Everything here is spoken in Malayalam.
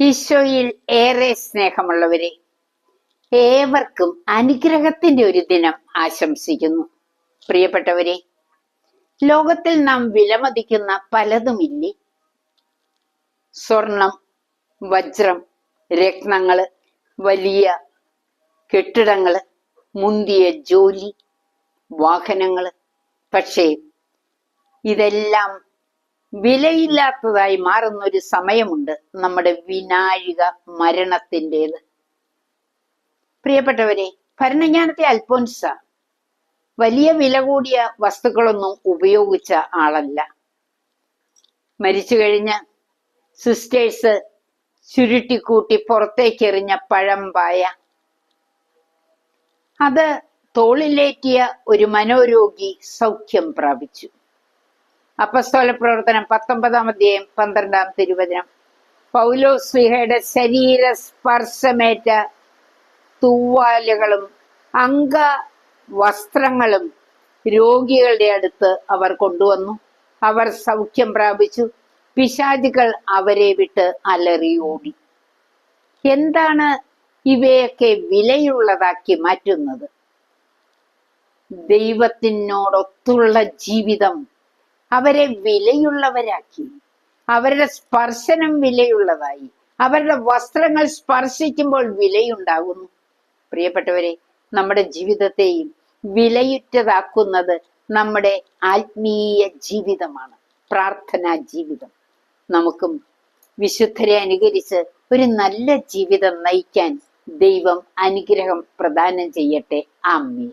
ഈശോയിൽ ഏറെ സ്നേഹമുള്ളവരെ ഏവർക്കും അനുഗ്രഹത്തിന്റെ ഒരു ദിനം ആശംസിക്കുന്നു. പ്രിയപ്പെട്ടവരെ ലോകത്തിൽ നാം വിലമതിക്കുന്ന പലതുമില്ലേ? സ്വർണം വജ്രം രത്നങ്ങൾ വലിയ കെട്ടിടങ്ങൾ മുന്തിയ ജോലി വാഹനങ്ങൾ. പക്ഷേ ഇതെല്ലാം വിലയില്ലാത്തതായി മാറുന്ന ഒരു സമയമുണ്ട് നമ്മുടെ വിനാഴിക മരണത്തിന്റെത്. പ്രിയപ്പെട്ടവരെ ഭരണജ്ഞാനത്തെ അൽഫോൻസ. വലിയ വില കൂടിയ വസ്തുക്കളൊന്നും ഉപയോഗിച്ച ആളല്ല. മരിച്ചു കഴിഞ്ഞ സിസ്റ്റേഴ്സ് ചുരുട്ടിക്കൂട്ടി പുറത്തേക്കെറിഞ്ഞ പഴമ്പായ. അത് തോളിലേറ്റിയ ഒരു മനോരോഗി സൗഖ്യം പ്രാപിച്ചു. അപ്പസ്തോല പ്രവർത്തനം പത്തൊമ്പതാം അധ്യായം പന്ത്രണ്ടാം തിരുവചനം പൗലോ സ്വിഹയുടെ ശരീര സ്പർശമേറ്റ തൂവാലുകളും അംഗ വസ്ത്രങ്ങളും രോഗികളുടെ അടുത്ത് അവർ കൊണ്ടുവന്നു. അവർ സൗഖ്യം പ്രാപിച്ചു. പിശാചികൾ അവരെ വിട്ട് അലറി ഓടി എന്താണ് ഇവയൊക്കെ വിലയുള്ളതാക്കി മാറ്റുന്നത്? ദൈവത്തിനോടൊത്തുള്ള ജീവിതം അവരെ വിലയുള്ളവരാക്കി. അവരുടെ സ്പർശനം വിലയുള്ളതായി. അവരുടെ വസ്ത്രങ്ങൾ സ്പർശിക്കുമ്പോൾ വിലയുണ്ടാകുന്നു. പ്രിയപ്പെട്ടവരെ നമ്മുടെ ജീവിതത്തെയും വിലയുറ്റതാക്കുന്നത് നമ്മുടെ ആത്മീയ ജീവിതമാണ്. പ്രാർത്ഥനാ ജീവിതം. നമുക്കും വിശുദ്ധരെ അനുകരിച്ച് ഒരു നല്ല ജീവിതം നയിക്കാൻ ദൈവം അനുഗ്രഹം പ്രദാനം ചെയ്യട്ടെ. ആമീൻ.